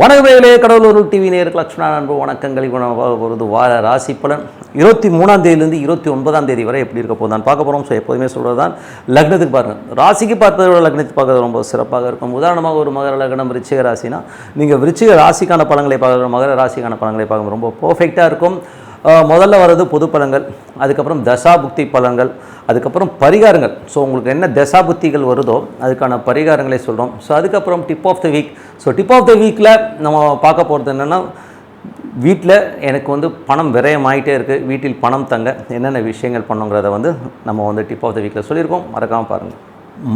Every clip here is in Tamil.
வணக்கமேலே கடவுளூர் டிவி நேருக்கு லட்சுமணா அன்பு வணக்கங்கள். போகிறது வார ராசி பலன். இருபத்தி மூணாம் தேதியிலேருந்து இருபத்தி ஒன்பதாம் தேதி வரை எப்படி இருக்க போதான் பார்க்க போகிறோம் ஸோ எப்போதுமே சொல்கிறது தான் லக்னத்துக்கு பாருங்கள் ராசிக்கு பார்த்ததை விட லக்னத்துக்கு பார்க்கறது ரொம்ப சிறப்பாக இருக்கும். உதாரணமாக ஒரு மகர லக்னம் விருச்சிக ராசினா நீங்கள் விருச்சிக ராசிக்கான பழங்களை பார்க்குற மகர ராசிக்கான பழங்களை பார்க்க ரொம்ப பர்ஃபெக்டாக இருக்கும். முதல்ல வர்றது பொது பலன்கள் அதுக்கப்புறம் தசாபுக்தி பலன்கள் அதுக்கப்புறம் பரிகாரங்கள். ஸோ உங்களுக்கு என்ன தசாபுக்திகள் வருதோ அதுக்கான பரிகாரங்களை சொல்கிறோம் ஸோ அதுக்கப்புறம் tip of the week so tip of the வீக்கில் நம்ம பார்க்க போகிறது என்னென்னா வீட்டில் எனக்கு வந்து பணம் விரயமாயிட்டே இருக்குது வீட்டில் பணம் தங்க என்னென்ன விஷயங்கள் பண்ணுங்கிறத வந்து நம்ம வந்து டிப் ஆஃப் த வீக்கில் சொல்லியிருக்கோம். மறக்காமல் பாருங்கள்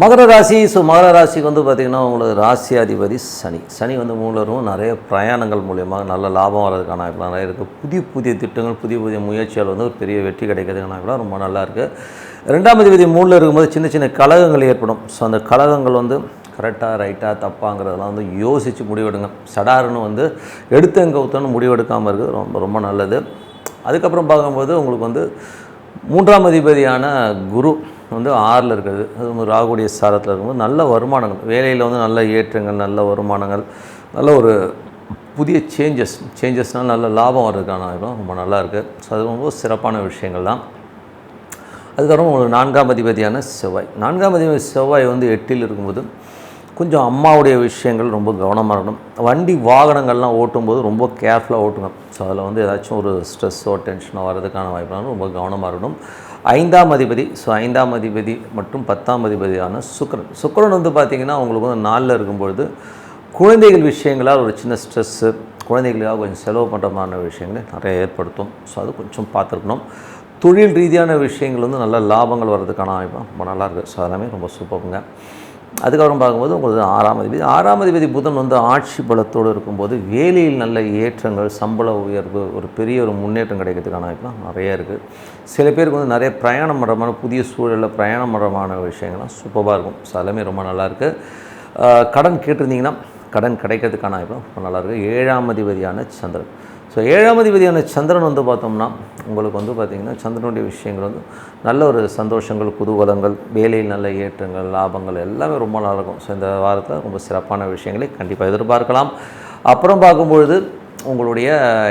மகர ராசி ஸோ மகர ராசிக்கு வந்து பார்த்திங்கன்னா உங்களுக்கு ராசி அதிபதி சனி. சனி வந்து மூலரும் நிறைய பிரயாணங்கள் மூலயமா நல்ல லாபம் வர்றதுக்கான வாய்ப்புலாம் நிறைய இருக்குது புதிய புதிய திட்டங்கள் புதிய புதிய முயற்சிகள் வந்து ஒரு பெரிய வெற்றி கிடைக்கிறதுக்கான வாய்ப்புலாம் ரொம்ப நல்லா இருக்குது ரெண்டாம் அதிபதி மூணில் இருக்கும்போது சின்ன சின்ன கழகங்கள் ஏற்படும். ஸோ அந்த கழகங்கள் வந்து கரெக்டாக ரைட்டாக தப்பாங்கிறதெல்லாம் வந்து யோசித்து முடிவெடுங்க. சடாருன்னு வந்து எடுத்தங்க ஊத்தன்னு முடிவெடுக்காமல் இருக்குது ரொம்ப ரொம்ப நல்லது. அதுக்கப்புறம் பார்க்கும்போது உங்களுக்கு வந்து மூன்றாம் அதிபதியான குரு வந்து ஆறில் இருக்குது அது வந்து ராகுடைய சாரத்தில் இருக்கும்போது நல்ல வருமானங்கள் வேலையில் வந்து நல்ல ஏற்றங்கள் நல்ல வருமானங்கள் நல்ல ஒரு புதிய சேஞ்சஸ் சேஞ்சஸ்னால் நல்ல லாபம் வர்றதுக்கான வாய்ப்புலாம் ரொம்ப நல்லா இருக்குது ஸோ அது ரொம்ப சிறப்பான விஷயங்கள் தான். அதுக்கப்புறம் உங்களுக்கு நான்காம் அதிபதியான செவ்வாய். நான்காம் அதிபதி செவ்வாய் வந்து எட்டில் இருக்கும்போது கொஞ்சம் அம்மாவுடைய விஷயங்கள் ரொம்ப கவனமாக இருக்கணும். வண்டி வாகனங்கள்லாம் ஓட்டும்போது ரொம்ப கேர்ஃபுல்லாக ஓட்டுங்க. ஸோ அதில் வந்து ஏதாச்சும் ஒரு ஸ்ட்ரெஸ்ஸோ டென்ஷனோ வர்றதுக்கான வாய்ப்புலாம் ரொம்ப கவனமாக இருக்கணும். ஐந்தாம் அதிபதி ஸோ ஐந்தாம் அதிபதி மற்றும் பத்தாம் அதிபதியான சுக்கரன். சுக்கரன் வந்து பார்த்திங்கன்னா உங்களுக்கு வந்து நாளில் இருக்கும்பொழுது குழந்தைகள் விஷயங்களால் ஒரு சின்ன ஸ்ட்ரெஸ்ஸு குழந்தைகளுக்காக கொஞ்சம் செலவு பண்ணுற மாதிரி விஷயங்களை நிறைய ஏற்படுத்தும். ஸோ அது கொஞ்சம் பார்த்துருக்கணும். தொழில் ரீதியான விஷயங்கள் வந்து நல்ல லாபங்கள் வர்றதுக்கான வாய்ப்பு ரொம்ப நல்லா இருக்குது ஸோ அதெல்லாமே ரொம்ப சூப்பருங்க அதுக்கப்புறம் பார்க்கும்போது உங்களுக்கு ஆறாம் அதிபதி. ஆறாம் அதிபதி புதன் வந்து ஆட்சி பலத்தோடு இருக்கும்போது வேலையில் நல்ல ஏற்றங்கள் சம்பள உயர்வு ஒரு பெரிய ஒரு முன்னேற்றம் கிடைக்கிறதுக்கான வாய்ப்புலாம் நிறைய இருக்குது சில பேருக்கு வந்து நிறைய பிரயாணம் பண்ணுறமான புதிய சூழலில் பிரயாணம் பண்ணுறமான விஷயங்கள்லாம் சூப்பராக இருக்கும். ஸோ எல்லாமே ரொம்ப நல்லாயிருக்கு கடன் கேட்டிருந்தீங்கன்னா கடன் கிடைக்கிறதுக்கான வாய்ப்பு ரொம்ப நல்லாயிருக்கு ஏழாம் அதிபதியான சந்திரன். ஸோ ஏழாம் அதிபதியான சந்திரன் வந்து பார்த்தோம்னா உங்களுக்கு வந்து பார்த்திங்கன்னா சந்திரனுடைய விஷயங்கள் வந்து நல்ல ஒரு சந்தோஷங்கள் குதூகலங்கள் வேலையில் நல்ல ஏற்றங்கள் லாபங்கள் எல்லாமே ரொம்ப நல்லாயிருக்கும் ஸோ இந்த வாரத்தில் ரொம்ப சிறப்பான விஷயங்களை கண்டிப்பாக எதிர்பார்க்கலாம். அப்புறம் பார்க்கும்பொழுது உங்களுடைய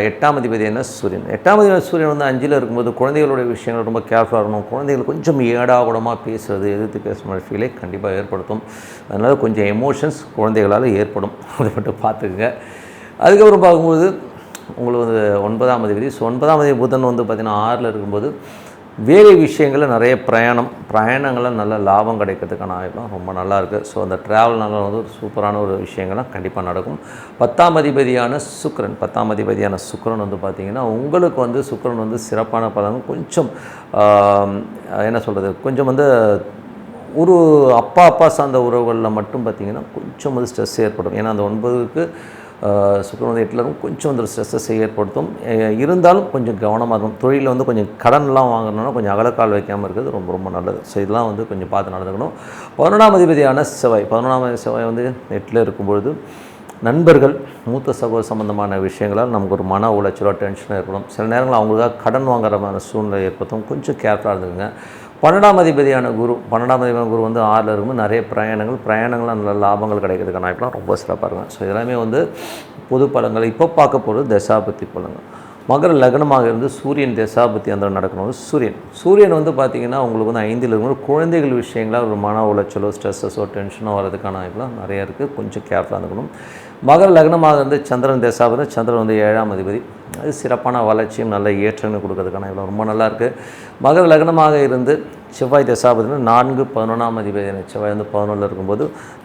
எட்டாம் அதிபதி என்ன? சூரியன். எட்டாம் அதிபதி சூரியன் வந்து அஞ்சில் இருக்கும்போது குழந்தைகளுடைய விஷயங்கள் ரொம்ப கேர்ஃபுல்லாக இருக்கணும். குழந்தைகள் கொஞ்சம் ஏடாகுடமாக பேசுகிறது எதிர்த்து பேசுகிற ஃபீலை கண்டிப்பாக ஏற்படுத்தும். அதனால் கொஞ்சம் எமோஷன்ஸ் குழந்தைகளால் ஏற்படும். அதை மட்டும் பார்த்துக்குங்க. அதுக்கப்புறம் பார்க்கும்போது உங்களுக்கு வந்து ஒன்பதாம் அதிபதி. ஸோ ஒன்பதாம் அதிபதி புதன் வந்து பார்த்திங்கன்னா ஆறில் இருக்கும்போது வேலை விஷயங்களில் நிறைய பிரயாணம் பிரயாணங்களில் நல்ல லாபம் கிடைக்கிறதுக்கான வாய்ப்புலாம் ரொம்ப நல்லா இருக்குது ஸோ அந்த ட்ராவல்னால வந்து ஒரு சூப்பரான ஒரு விஷயங்கள்லாம் கண்டிப்பாக நடக்கும். பத்தாம் அதிபதியான சுக்ரன் பத்தாம் அதிபதியான சுக்ரன் வந்து பார்த்திங்கன்னா உங்களுக்கு வந்து சுக்ரன் வந்து சிறப்பான பலன் கொஞ்சம் என்ன சொல்கிறது கொஞ்சம் வந்து ஒரு அப்பா அப்பா சார்ந்த உறவுகளில் மட்டும் பார்த்திங்கன்னா கொஞ்சம் வந்து ஸ்ட்ரெஸ் ஏற்படும். ஏன்னா அந்த ஒன்பதுக்கு சுக்கரன் வந்து கொஞ்சம் அந்த ஸ்ட்ரெஸ்ஸை ஏற்படுத்தும். இருந்தாலும் கொஞ்சம் கவனமாக இருக்கும் தொழிலில் வந்து கொஞ்சம் கடன்லாம் வாங்கணும்னா கொஞ்சம் அகலக்கால் வைக்காமல் இருக்கிறது ரொம்ப ரொம்ப நல்லது. ஸோ இதெல்லாம் வந்து கொஞ்சம் பார்த்து நடந்துக்கணும். பதினொன்றாம் அதிபதியான செவ்வாய். பதினொன்றாம் செவ்வாய் வந்து எட்டில் இருக்கும்பொழுது நண்பர்கள் மூத்த சகோதர சம்பந்தமான விஷயங்களால் நமக்கு ஒரு மன உளைச்சலோ டென்ஷனாக ஏற்படும். சில நேரங்களில் அவங்களுக்காக கடன் வாங்குற மாதிரி சூழ்நிலை ஏற்படுத்தும். கொஞ்சம் கேர்ஃபுல்லாக இருந்துங்க பன்னெண்டாம் அதிபதியான குரு பன்னெண்டாம் அதிபதியான குரு வந்து ஆறில் இருக்கும்போது நிறைய பிரயாணங்கள் பிரயாணங்கள்லாம் நல்ல லாபங்கள் கிடைக்கிறதுக்கான வாய்ப்புலாம் ரொம்ப சிறப்பாக இருக்கும் ஸோ இதெல்லாமே வந்து பொது பலங்கள் இப்போ பார்க்க போகிறது தசாபத்தி பலங்கள் மகர லக்னமாக இருந்து சூரியன் தசாபத்தி அந்த நடக்கணும் சூரியன். சூரியன் வந்து பார்த்திங்கன்னா உங்களுக்கு வந்து ஐந்தில் இருக்கும்போது குழந்தைகள் விஷயங்களாக ஒரு மன உளைச்சலோ ஸ்ட்ரெஸ்ஸஸோ டென்ஷனோ வரதுக்கான வாய்ப்புலாம் நிறையா இருக்குது கொஞ்சம் கேர்ஃபுல்லாக இருக்கணும் மகர லக்னமாக இருந்து சந்திரன் தசாபதி சந்திரன் வந்து ஏழாம் அதிபதி. அது சிறப்பான வளர்ச்சியும் நல்ல ஏற்றங்கள் கொடுக்கறதுக்கான இவ்வளோ ரொம்ப நல்லா இருக்குது மகர லக்னமாக இருந்து செவ்வாய் தசாபதினா நான்கு பதினொன்றாம் அதிபதி செவ்வாய் வந்து பதினொன்றில் இருக்கும்போது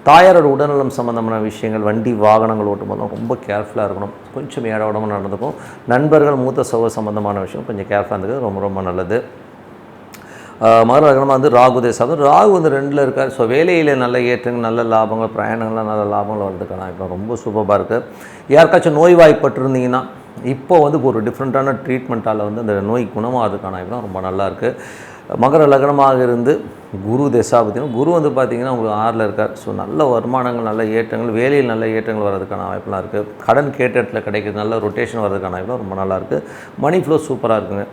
தாயாரோட உடல்நலம் சம்மந்தமான விஷயங்கள் வண்டி வாகனங்கள் ஓட்டும்போது ரொம்ப கேர்ஃபுல்லாக இருக்கணும். கொஞ்சம் ஏழோடமாக நடந்துக்கும். நண்பர்கள் மூத்த சகோதர சம்மந்தமான விஷயம் கொஞ்சம் கேர்ஃபுல்லாக இருந்தது ரொம்ப ரொம்ப நல்லது. மகர லக்னமாக வந்து ராகு தேசம். ராகு வந்து ரெண்டில் இருக்கார். ஸோ வேலையில் நல்ல ஏற்றங்கள் நல்ல லாபங்கள் பிரயாணங்கள்லாம் நல்ல லாபங்கள் வர்றதுக்கான இப்போ ரொம்ப சூப்பராக இருக்குது யாருக்காச்சும் நோய்வாய்ப்பட்டிருந்தீங்கன்னா இப்போ வந்து ஒரு டிஃப்ரெண்ட்டான ட்ரீட்மெண்ட்டால் வந்து அந்த நோய் குணமாகிறதுக்கான இப்போ ரொம்ப நல்லா இருக்குது மகர லக்னமாக இருந்து குரு தசாபத்தினும் குரு வந்து பார்த்திங்கன்னா உங்களுக்கு ஆறில் இருக்கார். ஸோ நல்ல வருமானங்கள் நல்ல ஏற்றங்கள் வேலையில் நல்ல ஏற்றங்கள் வர்றதுக்கான வாய்ப்புலாம் இருக்குது கடன் கேட்ட இடத்துல கிடைக்கிறது நல்ல ரொட்டேஷன் வர்றதுக்கான வாய்ப்புலாம் ரொம்ப நல்லா இருக்குது மணி ஃப்ளோ சூப்பராக இருக்குங்க.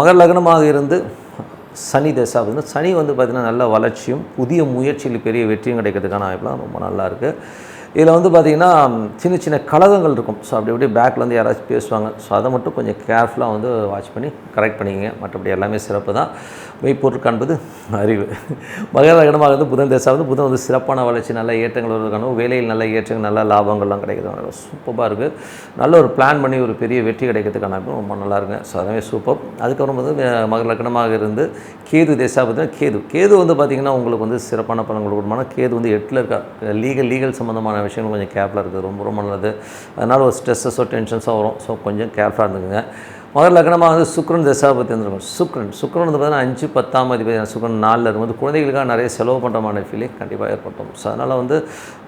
மகர லக்னமாக இருந்து சனி தசை பார்த்தீங்கன்னா சனி வந்து பார்த்திங்கன்னா நல்ல வளர்ச்சியும் புதிய முயற்சியில் பெரிய வெற்றியும் கிடைக்கிறதுக்கான வாய்ப்புலாம் ரொம்ப நல்லா இருக்குது இதில் வந்து பார்த்திங்கன்னா சின்ன சின்ன கழகங்கள் இருக்கும். ஸோ அப்படி அப்படியே பேக்கில் வந்து யாராச்சும் பேசுவாங்க. ஸோ அதை மட்டும் கொஞ்சம் கேர்ஃபுல்லாக வந்து வாட்ச் பண்ணி கரெக்ட் பண்ணிக்கங்க. மற்றபடி எல்லாமே சிறப்பு தான் மெய்ப்பொருள் காண்பது அறிவு. மகர லக்னமாக வந்து புதன் தேசம் வந்து புதன் வந்து சிறப்பான வளர்ச்சி நல்ல ஏற்றங்கள் வருவதற்கான வேலையில் நல்ல ஏற்றங்கள் நல்ல லாபங்கள்லாம் கிடைக்கிறது சூப்பராக இருக்குது நல்ல ஒரு பிளான் பண்ணி ஒரு பெரிய வெற்றி கிடைக்கிறதுக்கான ரொம்ப நல்லா இருக்குங்க. ஸோ அதே சூப்பர் அதுக்கப்புறம் வந்து மகர லக்னமாக இருந்து கேது தேசா பார்த்தீங்கன்னா கேது. கேது வந்து பார்த்திங்கன்னா உங்களுக்கு வந்து சிறப்பான பலன்கள் கொடுக்கணும் கேது வந்து எட்டில் இருக்கா லீகல் லீகல் சம்மந்தமான விஷயங்கள் கொஞ்சம் கேப்பில் இருக்குது. ரொம்ப ரொம்ப நல்லது. அதனால் ஒரு ஸ்ட்ரெஸ்ஸஸோ டென்ஷன்ஸோ வரும். ஸோ கொஞ்சம் கேர்ஃபுல்லாக இருந்துக்குங்க. முதல் லக்னமாக வந்து சுக்ரன் தசாபத்தி வந்துருக்கும். சுக்ரன் சுக்ரன் வந்து பார்த்தீங்கன்னா அஞ்சு பத்தாம் அதிபதி. சுக்ரன் நாலில் இருக்கும்போது குழந்தைகளுக்காக நிறைய செலவு பண்ணுறமான ஃபீலிங் கண்டிப்பாக ஏற்பட்டோம் ஸோ அதனால் வந்து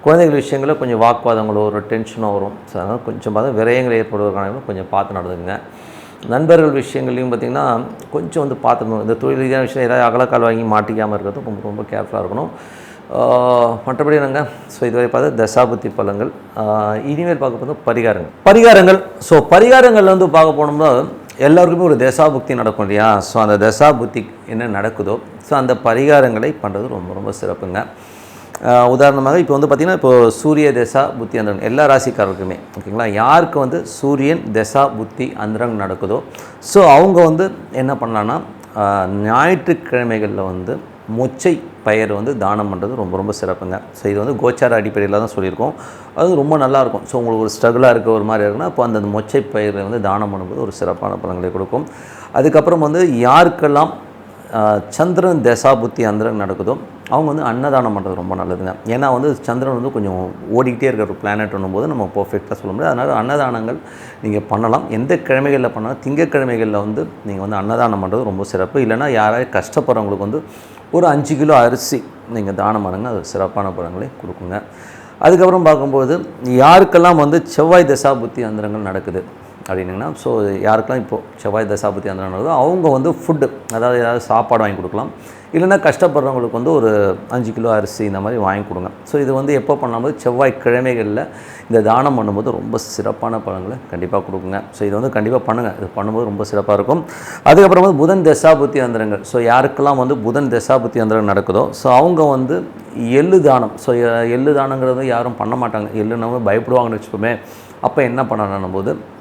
குழந்தைகள் விஷயங்களில் கொஞ்சம் வாக்குவாதங்களோ ஒரு டென்ஷனோ வரும். ஸோ அதனால் கொஞ்சம் பார்த்து விரயங்கள் ஏற்படுவதற்கான கொஞ்சம் பார்த்து நடந்துக்குங்க. நண்பர்கள் விஷயங்கள்லையும் பார்த்திங்கன்னா கொஞ்சம் வந்து பார்த்துக்கணும். இந்த தொழில் ரீதியான விஷயம் ஏதாவது அகலக்கால் வாங்கி மாட்டிக்காமல் இருக்கிறது ரொம்ப ரொம்ப கேர்ஃபுல்லாக இருக்கணும். மற்றபடி என்னங்க? ஸோ இதுவரை பார்த்தா தசாபுத்தி பழங்கள் இனிமேல் பார்க்க போது பரிகாரங்கள். பரிகாரங்கள் ஸோ பரிகாரங்கள் வந்து பார்க்க போனோம்னா எல்லாருக்குமே ஒரு தசாபுக்தி நடக்கும் இல்லையா? ஸோ அந்த தசாபுத்தி என்ன நடக்குதோ ஸோ அந்த பரிகாரங்களை பண்ணுறது ரொம்ப ரொம்ப சிறப்புங்க. உதாரணமாக இப்போ வந்து பார்த்திங்கன்னா இப்போ சூரிய தசா புத்தி அந்தரன் எல்லா ராசிக்காரருக்குமே ஓகேங்களா? யாருக்கு வந்து சூரியன் தசா புத்தி அந்தரன் நடக்குதோ ஸோ அவங்க வந்து என்ன பண்ணலான்னா ஞாயிற்றுக்கிழமைகளில் வந்து மொச்சை பயிர் வந்து தானம் பண்ணுறது ரொம்ப ரொம்ப சிறப்புங்க. ஸோ இது வந்து கோச்சார அடிப்படையில் தான் சொல்லியிருக்கோம். அது ரொம்ப நல்லாயிருக்கும். ஸோ உங்களுக்கு ஒரு ஸ்ட்ரகிளாக இருக்க ஒரு மாதிரி இருக்குன்னா அப்போ அந்த மொச்சை பயிரை வந்து தானம் பண்ணும்போது ஒரு சிறப்பான பலன்களை கொடுக்கும். அதுக்கப்புறம் வந்து யாருக்கெல்லாம் சந்திரன் சந்திரன் தசாபுத்தி அந்தரம் நடக்குதோ அவங்க வந்து அன்னதானம் பண்ணுறது ரொம்ப நல்லதுங்க. ஏன்னா வந்து சந்திரன் வந்து கொஞ்சம் ஓடிக்கிட்டே இருக்கிற ஒரு பிளானட்னும் போது நம்ம பர்ஃபெக்டாக சொல்ல முடியாது. அதனால் அன்னதானங்கள் நீங்கள் பண்ணலாம். எந்த கிழமைகளில் பண்ணாலும் திங்கக்கிழமைகளில் வந்து நீங்கள் வந்து அன்னதானம் பண்ணுறது ரொம்ப சிறப்பு. இல்லைன்னா யாராவது கஷ்டப்படுறவங்களுக்கு வந்து ஒரு அஞ்சு கிலோ அரிசி நீங்கள் தானம் பண்ணுங்கள் அது சிறப்பான பழங்களை கொடுக்குங்க. அதுக்கப்புறம் பார்க்கும்போது யாருக்கெல்லாம் வந்து செவ்வாய் தசா புத்தி அந்தரங்கள் நடக்குது? அப்படின்னிங்கன்னா ஸோ யாருக்கெல்லாம் இப்போது செவ்வாய் தசாபதி அந்த நடக்குதோ அவங்க வந்து ஃபுட்டு அதாவது ஏதாவது சாப்பாடு வாங்கி கொடுக்கலாம். இல்லைன்னா கஷ்டப்படுறவங்களுக்கு வந்து ஒரு அஞ்சு கிலோ அரிசி இந்த மாதிரி வாங்கி கொடுங்க. ஸோ இது வந்து எப்போ பண்ணும்போது செவ்வாய் கிழமைகளில் இந்த தானம் பண்ணும்போது ரொம்ப சிறப்பான பழங்களை கண்டிப்பாக கொடுக்குங்க. ஸோ இது வந்து கண்டிப்பாக பண்ணுங்கள் இது பண்ணும்போது ரொம்ப சிறப்பாக இருக்கும். அதுக்கப்புறம் வந்து புதன் தசாபுத்தி அந்தரங்கள். ஸோ யாருக்கெல்லாம் வந்து புதன் தசாபுத்தி அந்தரங்கள் நடக்குதோ ஸோ அவங்க வந்து எள்ளு தானம். ஸோ எள்ளு தானங்கிறது யாரும் பண்ண மாட்டாங்க. எள்ளுனவங்க பயப்படுவாங்கன்னு வச்சுக்கோமே. அப்போ என்ன பண்ணணும் போது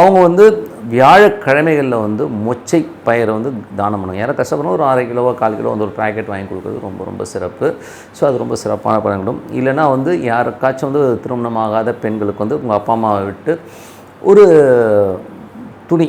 அவங்க வந்து வியாழக்கிழமைகளில் வந்து மொச்சை பயிரை வந்து தானம் பண்ணுவாங்க. யாரும் கஷ்டப்படணும் ஒரு அரை கிலோவோ கால் கிலோ வந்து ஒரு பேக்கெட் வாங்கி கொடுக்குறது ரொம்ப ரொம்ப சிறப்பு. ஸோ அது ரொம்ப சிறப்பான பலன்களும் இல்லைன்னா வந்து யாருக்காச்சும் வந்து திருமணமாகாத பெண்களுக்கு வந்து உங்கள் அப்பா அம்மாவை விட்டு ஒரு துணி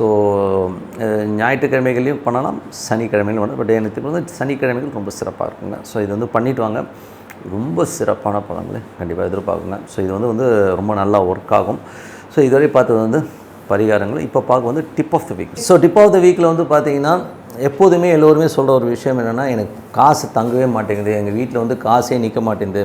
ஸோ ஞாயிற்றுக்கிழமைகளையும் பண்ணலாம் சனிக்கிழமையிலும் பண்ணலாம். பட் எனக்கு வந்து சனிக்கிழமைகள் ரொம்ப சிறப்பாக இருக்குங்க. ஸோ இது வந்து பண்ணிட்டு வாங்க. ரொம்ப சிறப்பான பழங்களை கண்டிப்பாக எதிர்பார்க்குங்க. ஸோ இது வந்து வந்து ரொம்ப நல்லா ஒர்க் ஆகும். ஸோ இதுவரை பார்த்தது வந்து பரிகாரங்கள். இப்போ பார்க்க வந்து tip of the week so tip of the வீக்கில் வந்து பார்த்தீங்கன்னா எப்போதுமே எல்லோருமே சொல்கிற ஒரு விஷயம் என்னென்னா எனக்கு காசு தங்கவே மாட்டேங்குது. எங்கள் வீட்டில் வந்து காசே நிற்க மாட்டேங்குது.